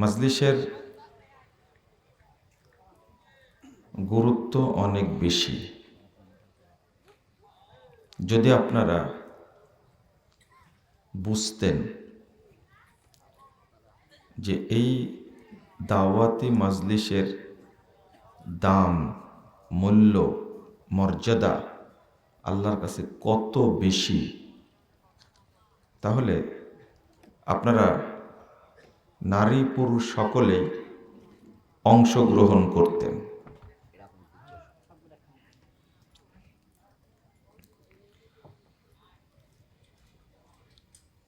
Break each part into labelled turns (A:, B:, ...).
A: মাজলিসের গুরুত্ব অনেক বেশি। যদি আপনারা বুঝতেন যে এই দাওয়াতি মাজলিসের দাম, মূল্য, মর্যাদা আল্লাহর কাছে কত বেশি, তাহলে আপনারা নারী পুরুষ সকলেই অংশগ্রহণ করতেন।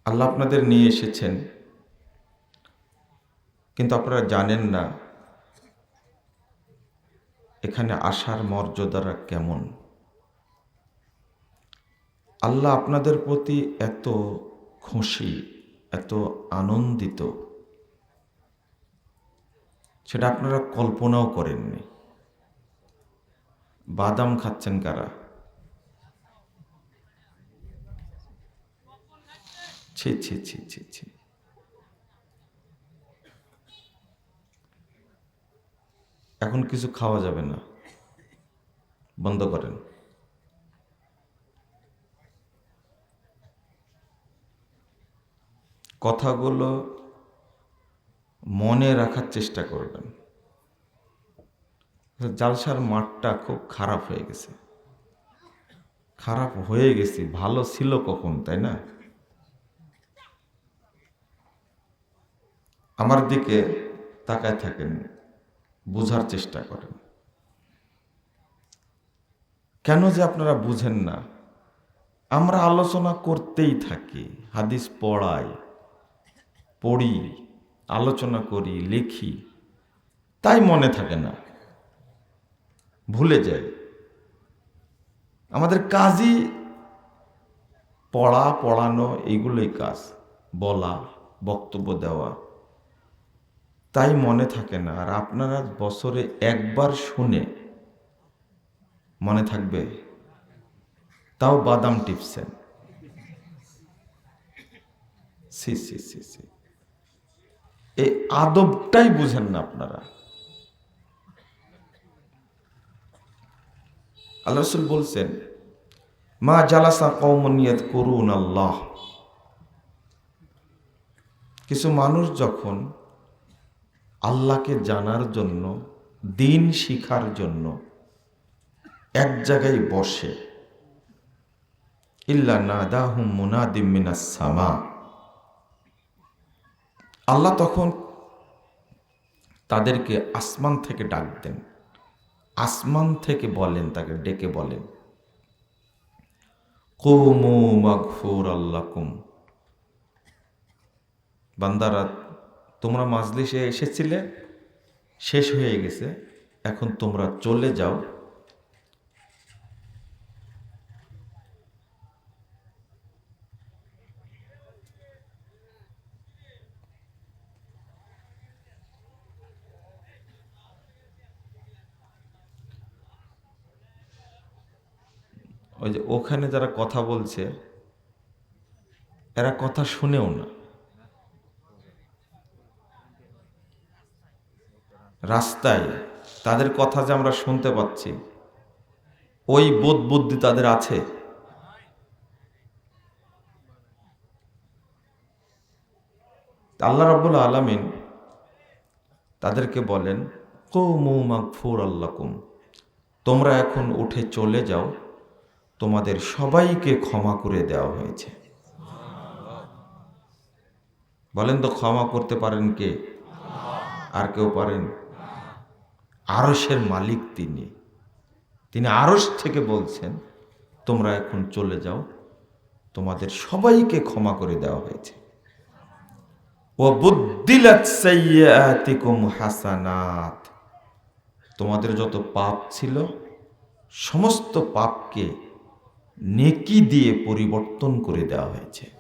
A: আল্লাহ আপনাদের নিয়ে এসেছেন। কিন্তু আপনারা জানেন না এখানে আসার মর্যাদারা কেমন। আল্লাহ আপনাদের প্রতি এত খুশি, এত আনন্দিত। সেটা আপনারা কল্পনাও করেননি। বাদাম খাচ্ছেন কারা? ছি ছি ছি ছি ছি। এখন কিছু খাওয়া যাবে না। বন্ধ করেন। কথাগুলো মনে রাখার চেষ্টা করবেন। জালসার মাঠটা খুব খারাপ হয়ে গেছে। খারাপ হয়ে গেছি, ভালো ছিল কখন, তাই না? আমার দিকে তাকায় থাকেন, বুঝার চেষ্টা করেন। কেন যে আপনারা বুঝেন না? আমরা আলোচনা করতেই থাকি, হাদিস পড়াই, পড়ি। আলোচনা করি, লিখি। তাই মনে থাকে না। ভুলে যাই। আমাদের কাজই পড়া, পড়ানো, এগুলোই কাজ। বলা, বক্তব্য দেওয়া। তাই মনে থাকে না। আর আপনারা বছরে একবার শুনে মনে থাকবে, তাও বাদাম টিপসেন সি সি সি সি। এই আদবটাই বুঝেন না আপনারা। আল্লাহ রসুল বলছেন, মা জালাসা কৌমনিয়ত করুন আল্লাহ। কিছু মানুষ যখন আল্লাহকে জানার জন্য, দিন শিখার জন্য এক জায়গায় বসে, ইল্লা নাদাহুম মুনাদিম মিনাস সামা। আল্লাহ তখন তাদেরকে আসমান থেকে ডাক দেন। আসমান থেকে বলেন, তাকে ডেকে বলেন, কুমু মাগফুর আল্লাকুম। বান্দারা, তোমরা মাজলিসে এসেছিলে, শেষ হয়ে গেছে, এখন তোমরা চলে যাও। ওই যে ওখানে যারা কথা বলছে, এরা কথা শুনেও না। রাস্তায় তাদের কথা যে আমরা শুনতে পাচ্ছি, ওই বোধ বুদ্ধি তাদের আছে? আল্লাহ রাবুল আলমিন তাদেরকে বলেন, কৌমু মাগফুর আল্লাকুম তোমরা এখন উঠে চলে যাও। তোমাদের সবাইকে ক্ষমা করে দেওয়া হয়েছে। বলেন তো ক্ষমা করতে পারেন কে? আর কেউ পারেন? আরসের মালিক তিনি। তিনি আরস থেকে বলছেন, তোমরা এখন চলে যাও, তোমাদের সবাইকে ক্ষমা করে দেওয়া হয়েছে। ও বুদ্দিলাত হাসানাত। তোমাদের যত পাপ ছিল, সমস্ত পাপকে নেকি দিয়ে পরিবর্তন করে দেওয়া হয়েছে।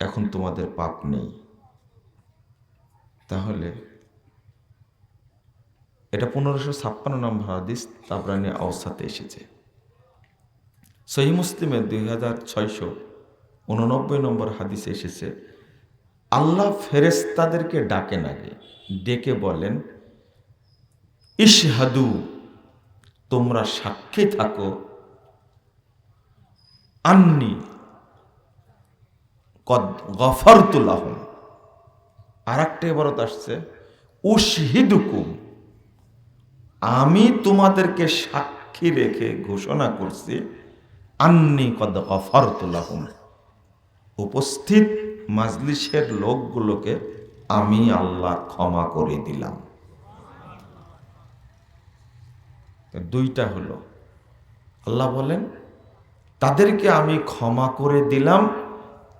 A: এখন তোমাদের পাপ নেই। তাহলে এটা পনেরোশো ছাপ্পান্ন নম্বর হাদিস তাবরানি অবস্থাতে এসেছে। সহি মুসলিমের দুই হাজার ছয়শো উননব্বই নম্বর হাদিসে এসেছে, আল্লাহ ফেরেস্তাদেরকে ডাকেন আগে, ডেকে বলেন, ইশহাদু, তোমরা সাক্ষী থাকো আন্নি। কদ গফরতুল্লাহম আর একটা এবারত আসছে, উশহিদুকুম। আমি তোমাদেরকে সাক্ষী রেখে ঘোষণা করছি, আন্নি কদ গফরতুল্লাহম উপস্থিত মাজলিসের লোকগুলোকে আমি আল্লাহ ক্ষমা করে দিলাম। দুইটা হলো, আল্লাহ বলেন তাদেরকে আমি ক্ষমা করে দিলাম,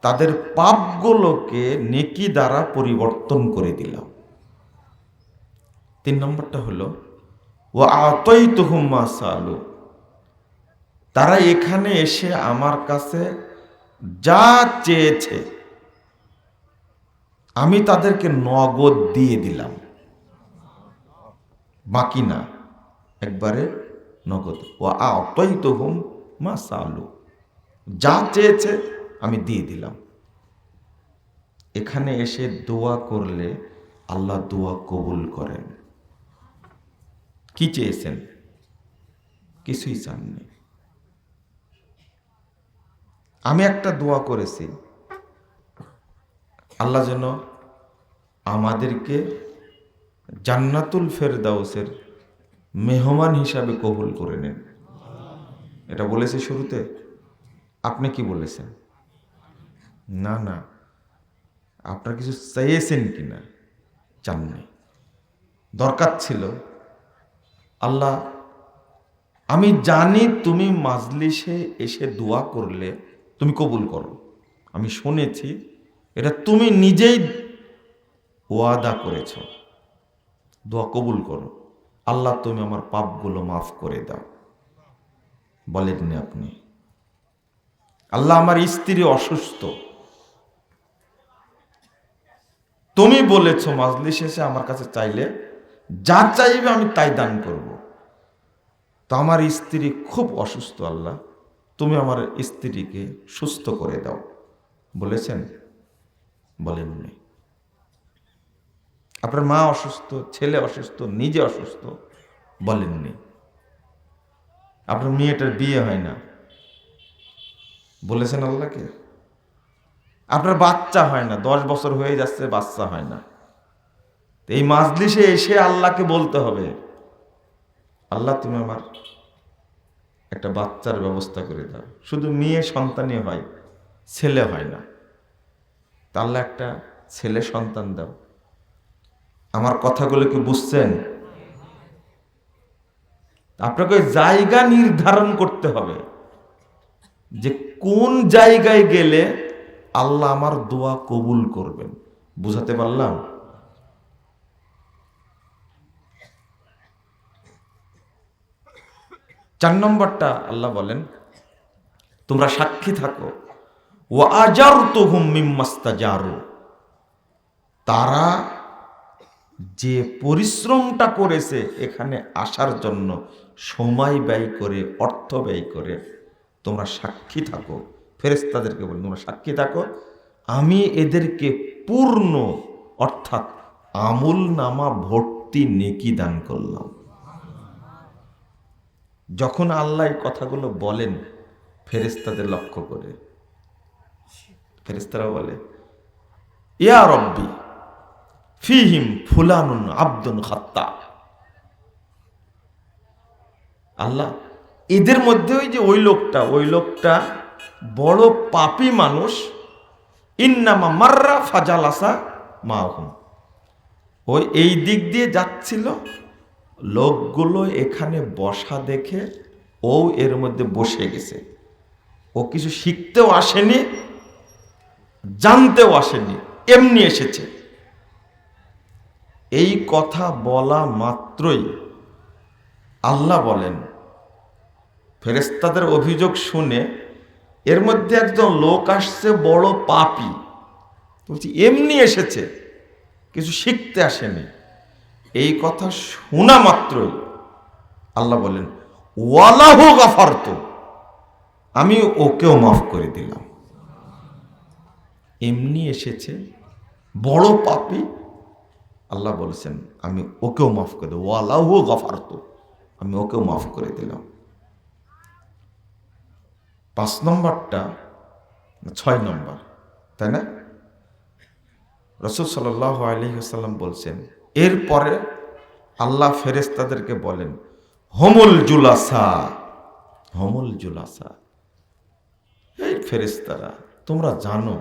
A: তাদের পাপগুলোকে নেকি দ্বারা পরিবর্তন করে দিলাম। তিন নম্বরটা হলো ও আতই তুহুম্মা সালু তারা এখানে এসে আমার কাছে যা চেয়েছে, আমি তাদেরকে নগদ দিয়ে দিলাম। বাকি না, একবারে নগদ। ও আতই তুহুম মা সালু, যা চেয়েছে আমি দিয়ে দিলাম। এখানে এসে দোয়া করলে আল্লাহ দোয়া কবুল করেন। কি চেয়েছেন? কিছুই চাননি। আমি একটা দোয়া করেছি, আল্লাহ যেন আমাদেরকে জান্নাতুল ফেরদাউসের মেহমান হিসাবে কবুল করে নেন। এটা বলেছে শুরুতে? আপনি কি বলেছেন? না না। আপনার কিছু চেয়েছেন কি না? চাননি দরকার ছিল, আল্লাহ, আমি জানি তুমি মাজলিসে এসে দোয়া করলে তুমি কবুল করো। আমি শুনেছি, এটা তুমি নিজেই ওয়াদা করেছ। দোয়া কবুল করো। আল্লাহ, তুমি আমার পাপগুলো মাফ করে দাও। বলেননি আপনি। আল্লাহ আমার স্ত্রী অসুস্থ। তুমি বলেছ, মাজলি শেষে আমার কাছে চাইলে যা চাইবে আমি তাই দান করব। তো আমার স্ত্রী খুব অসুস্থ, আল্লাহ। তুমি আমার স্ত্রীকে সুস্থ করে দাও। বলেছেন? বলেননি। আপনার মা অসুস্থ, ছেলে অসুস্থ, নিজে অসুস্থ, বলেননি। আপনার মেয়েটার বিয়ে হয় না। বলেছেন আল্লাহকে? আপনার বাচ্চা হয় না, দশ বছর হয়ে যাচ্ছে, বাচ্চা হয় না। এই মাজলিসে এসে আল্লাহকে বলতে হবে, আল্লাহ তুমি আমার একটা বাচ্চার ব্যবস্থা করে দাও। শুধু মেয়ে সন্তানই হয়, ছেলে হয় না। তা আল্লাহ একটা ছেলে সন্তান দাও। আমার কথাগুলো কি বুঝছেন? আপনাকে জায়গা নির্ধারণ করতে হবে যে কোন জায়গায় গেলে আল্লাহ আমার দোয়া কবুল করবেন। বুঝাতে পারলাম? চার নম্বরটা আল্লাহ বলেন, তোমরা সাক্ষী থাকো। ও আজার তো হুম মিম্মাস্তা জারু তারা যে পরিশ্রমটা করেছে এখানে আসার জন্য সময় ব্যয় করে, অর্থ ব্যয় করে, তোমরা সাক্ষী থাকো। ফেরেস্তাদেরকে বলি, তোমরা সাক্ষী থাকো। আমি এদেরকে পূর্ণ, অর্থাৎ আমুল নামা ভর্তি নেকি দান করলাম। যখন আল্লাহ কথাগুলো বলেন ফেরেস্তাদের লক্ষ্য করে ফেরেস্তারা বলে, ইয়া রব্বি ফিহিম ফুলানুন আব্দুন খাত্তা আল্লাহ, এদের মধ্যে ওই যে ওই লোকটা ওই লোকটা বড় পাপি মানুষ, ইন্নামা মাররা ফাজালাসা মাহুম। ওই এই দিক দিয়ে যাচ্ছিল, লোকগুলো এখানে বসা দেখে ও এর মধ্যে বসে গেছে। ও কিছু শিখতেও আসেনি, জানতেও আসেনি, এমনি এসেছে। এই কথা বলা মাত্রই আল্লাহ বলেন ফেরেস্তাদের অভিযোগ শুনে এর মধ্যে একজন লোক আসছে বড় পাপি। বলছি, এমনি এসেছে, কিছু শিখতে আসেনি। এই কথা শোনা মাত্রই আল্লাহ বলেন, ওয়ালাহু গাফারত, আমি ওকেও মাফ করে দিলাম। এমনি এসেছে বড় পাপি আল্লাহ বলেছেন, আমি ওকেও মাফ করে দেবো। আল্লাহ গফারত। আমি ওকেও মাফ করে দিলাম। পাঁচ নম্বরটা ছয় নম্বর, তাই না? রসুল সাল্লাহ আলহিহাল্লাম বলছেন, এরপরে আল্লাহ ফেরেস্তাদেরকে বলেন, হোমুল জুলাসা। হোমুল জুলাসা। এই ফেরেস্তারা তোমরা জানো,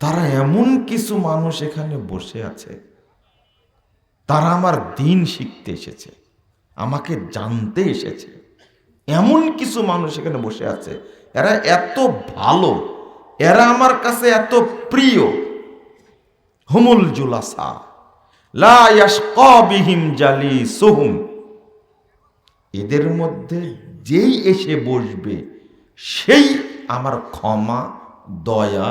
A: তারা এমন কিছু মানুষ এখানে বসে আছে তারা আমার দিন শিখতে এসেছে, আমাকে জানতে এসেছে। এমন কিছু মানুষ এখানে বসে আছে, এরা এত ভালো, এরা আমার কাছে এত প্রিয়। হুমুল জুলাসা, লা জালি সোহুম এদের মধ্যে যেই এসে বসবে, সেই আমার ক্ষমা, দয়া,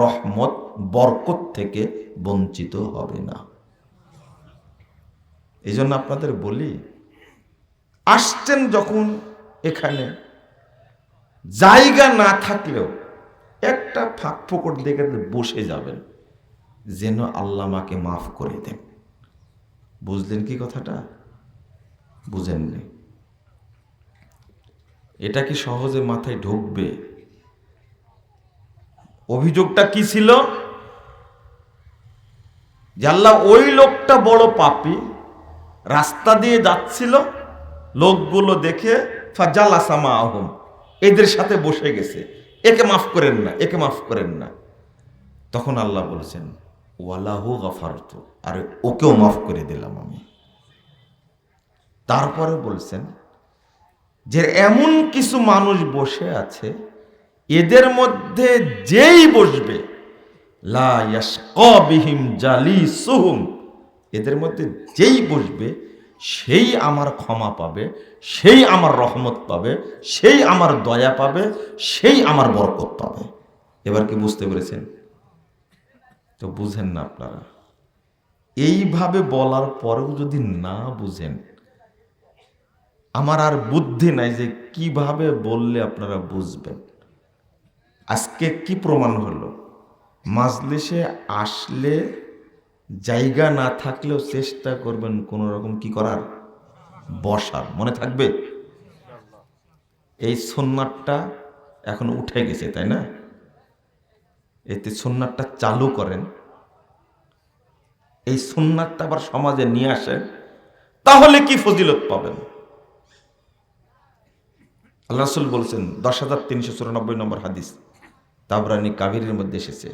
A: রহমত, বরকত থেকে বঞ্চিত হবে না। এই জন্য আপনাদের বলি, আসছেন যখন এখানে, জায়গা না থাকলেও একটা ফাঁক ফোকর দেখে বসে যাবেন, যেন আল্লাহ আমাকে মাফ করে দেন। বুঝলেন কি কথাটা? বুঝেননি এটা কি সহজে মাথায় ঢুকবে? অভিযোগটা কি ছিল? যে আল্লাহ ওই লোকটা বড় পাপি রাস্তা দিয়ে যাচ্ছিল, লোকগুলো দেখে ফাজালাসামা আহম এদের সাথে বসে গেছে। একে মাফ করেন না, একে মাফ করেন না। তখন আল্লাহ বলেছেন, ওয়ালাহু গাফারত। আর ওকেও মাফ করে দিলাম আমি। তারপরে বলছেন যে, এমন কিছু মানুষ বসে আছে, এদের মধ্যে যেই বসবে, লা ইয়াশকা বিহিম জালিসুহুম। এদের মধ্যে যেই বসবে, সেই আমার ক্ষমা পাবে, সেই আমার রহমত পাবে, সেই আমার দয়া পাবে, সেই আমার বরকত পাবে। এবার কি বুঝতে পেরেছেন? তো বুঝেন না আপনারা। এইভাবে বলার পরেও যদি না বুঝেন, আমার আর বুদ্ধি নাই যে কীভাবে বললে আপনারা বুঝবেন। আজকে কি প্রমাণ হলো? মাজলিসে আসলে জায়গা না থাকলেও চেষ্টা করবেন কোন রকম কি করার? বসার। মনে থাকবে? এই সোননাথটা এখন উঠে গেছে, তাই না? এতে সোননাথটা চালু করেন। এই সোননাথটা আবার সমাজে নিয়ে আসেন, তাহলে কি ফজিলত পাবেন? আল্লাহ রাসূল বলছেন, দশ হাজার তিনশো চুরানব্বই নম্বর হাদিস তাবরানি কাবিরের মধ্যে এসেছে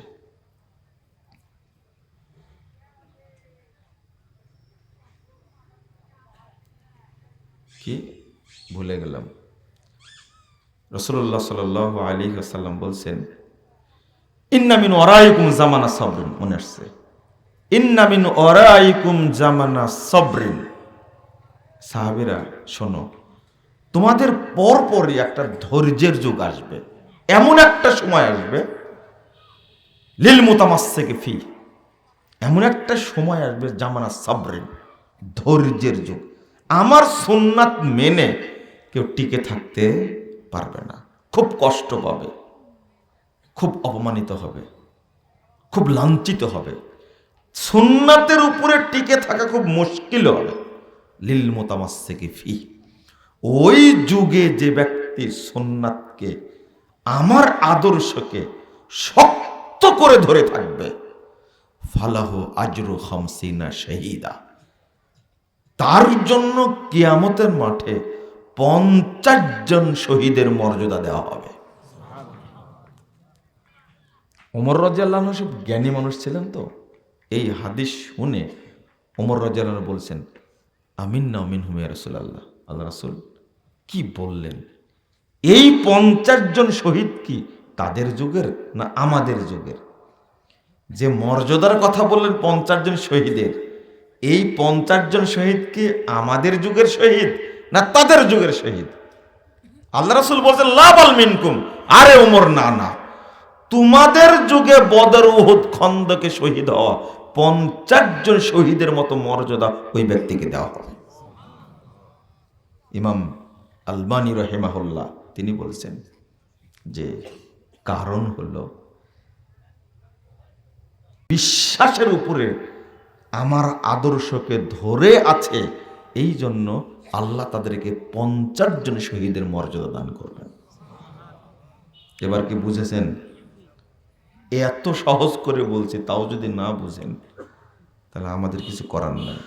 A: কি ভুলে গেলাম। রসুল্লাহ সাল আলী আসাল্লাম বলছেন ইন্নামিন ওরাইকুম জামানা সবরিন, মনে আসছে। ইন্নামিন ওরাইকুম জামানা সবরিন। সাহাবিরা, শোনো, তোমাদের পরপরই একটা ধৈর্যের যুগ আসবে। এমন একটা সময় আসবে, লীল মোতামাস থেকে ফি, এমন একটা সময় আসবে জামানা সাবরিন, ধৈর্যের যুগ। আমার সুন্নাত মেনে কেউ টিকে থাকতে পারবে না। খুব কষ্ট পাবে, খুব অপমানিত হবে, খুব লাঞ্ছিত হবে। সুন্নাতের উপরে টিকে থাকা খুব মুশকিল হবে। লিল মোতামাস থেকে ফি। ওই যুগে যে ব্যক্তি সোননাথকে আমার আদর্শকে শক্ত করে ধরে থাকবে, ফালাহ আজরু হামসিনা শহীদা। তার জন্য কিয়ামতের মাঠে পঞ্চাশ জন শহীদের মর্যাদা দেওয়া হবে। ওমর রাজিয়াল্লাহ সব জ্ঞানী মানুষ ছিলেন তো। এই হাদিস শুনে ওমর রাজিয়াল্লাহ বলছেন আমিন না আমিন হুমিয়া রসুল আল্লাহ আল্লাহ রাসুল, কি বললেন? এই পঞ্চাশ জন শহীদ কি তাদের যুগের না আমাদের যুগের? যে মর্যাদার কথা বললেন পঞ্চাশ জন শহীদের, এই পঞ্চাশ জন শহীদ কি আমাদের যুগের শহীদ? না তাদের যুগের শহীদ। আল্লাহ রাসুল বলছেন লাভ মিনকুম, আরে ওমর না না তোমাদের যুগে বদর উহুদ খন্দকে শহীদ হওয়া পঞ্চাশ জন শহীদের মতো মর্যাদা ওই ব্যক্তিকে দেওয়া হবে। ইমাম আলবানী রহেমাহুল্লাহ তিনি বলছেন যে, কারণ হলো বিশ্বাসের উপরে আমার আদর্শকে ধরে আছে এই জন্য আল্লাহ তাদেরকে পঞ্চাশ জন শহীদের মর্যাদা দান করবেন। এবার কি বুঝেছেন? এত সহজ করে বলছি, তাও যদি না বুঝেন, তাহলে আমাদের কিছু করার নাই।